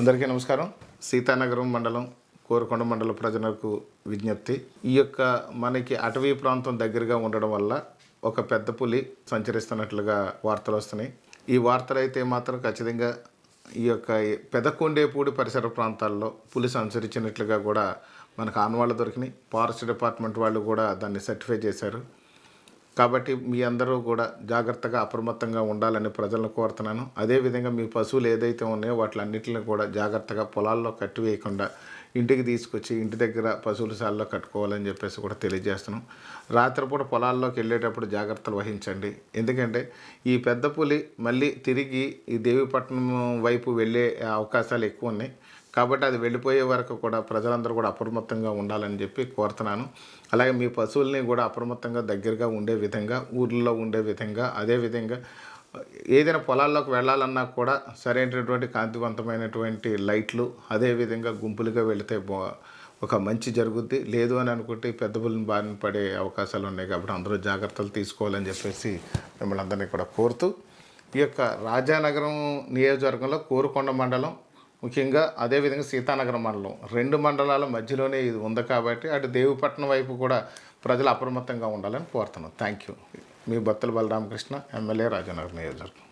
అందరికీ నమస్కారం. సీతానగరం మండలం కోరుకొండ మండల ప్రజలకు విజ్ఞప్తి. ఈ యొక్క మనకి అటవీ ప్రాంతం దగ్గరగా ఉండడం వల్ల ఒక పెద్ద పులి సంచరిస్తున్నట్లుగా వార్తలు వస్తున్నాయి. ఈ వార్తలు అయితే మాత్రం ఖచ్చితంగా ఈ యొక్క పెదకొండేపూడి పరిసర ప్రాంతాల్లో పులి సంచరించినట్లుగా కూడా మనకు ఆనవాళ్ళు దొరికినాయి. ఫారెస్ట్ డిపార్ట్మెంట్ వాళ్ళు కూడా దాన్ని సర్టిఫై చేశారు. కాబట్టి మీ అందరూ కూడా జాగ్రత్తగా అప్రమత్తంగా ఉండాలని ప్రజలను కోరుతున్నాను. అదేవిధంగా మీ పశువులు ఏదైతే ఉన్నాయో వాటిలన్నింటిని కూడా జాగ్రత్తగా పొలాల్లో కట్టివేయకుండా ఇంటికి తీసుకొచ్చి ఇంటి దగ్గర పశువుల శాలలో కట్టుకోవాలని చెప్పేసి కూడా తెలియజేస్తున్నాం. రాత్రిపూట పొలాల్లోకి వెళ్ళేటప్పుడు జాగ్రత్తలు వహించండి. ఎందుకంటే ఈ పెద్ద పులి మళ్ళీ తిరిగి ఈ దేవీపట్నం వైపు వెళ్ళే అవకాశాలు ఎక్కువ ఉన్నాయి. కాబట్టి అది వెళ్ళిపోయే వరకు కూడా ప్రజలందరూ కూడా అప్రమత్తంగా ఉండాలని చెప్పి కోరుతున్నాను. అలాగే మీ పశువుల్ని కూడా అప్రమత్తంగా దగ్గరగా ఉండే విధంగా ఊర్లలో ఉండే విధంగా అదేవిధంగా ఏదైనా పొలాల్లోకి వెళ్ళాలన్నా కూడా సరైనటువంటి కాంతివంతమైనటువంటి లైట్లు అదేవిధంగా గుంపులుగా వెళితే ఒక మంచి జరుగుద్ది. లేదు అని అనుకుంటే పెద్ద పుల్లిని బారిన పడే అవకాశాలు ఉన్నాయి కాబట్టి అందరూ జాగ్రత్తలు తీసుకోవాలని చెప్పేసి మిమ్మల్ని అందరినీ కూడా కోరుతూ ఈ యొక్క రాజానగరం నియోజకవర్గంలో కోరుకొండ మండలం ముఖ్యంగా అదేవిధంగా సీతానగరం మండలం. రెండు మండలాల మధ్యలోనే ఇది ఉంది కాబట్టి అటు దేవిపట్నం వైపు కూడా ప్రజలు అప్రమత్తంగా ఉండాలని కోరుతున్నాను థ్యాంక్ యూ మీ బత్తల బలరామకృష్ణ ఎమ్మెల్యే రాజానగర్ నియోజకవర్గం.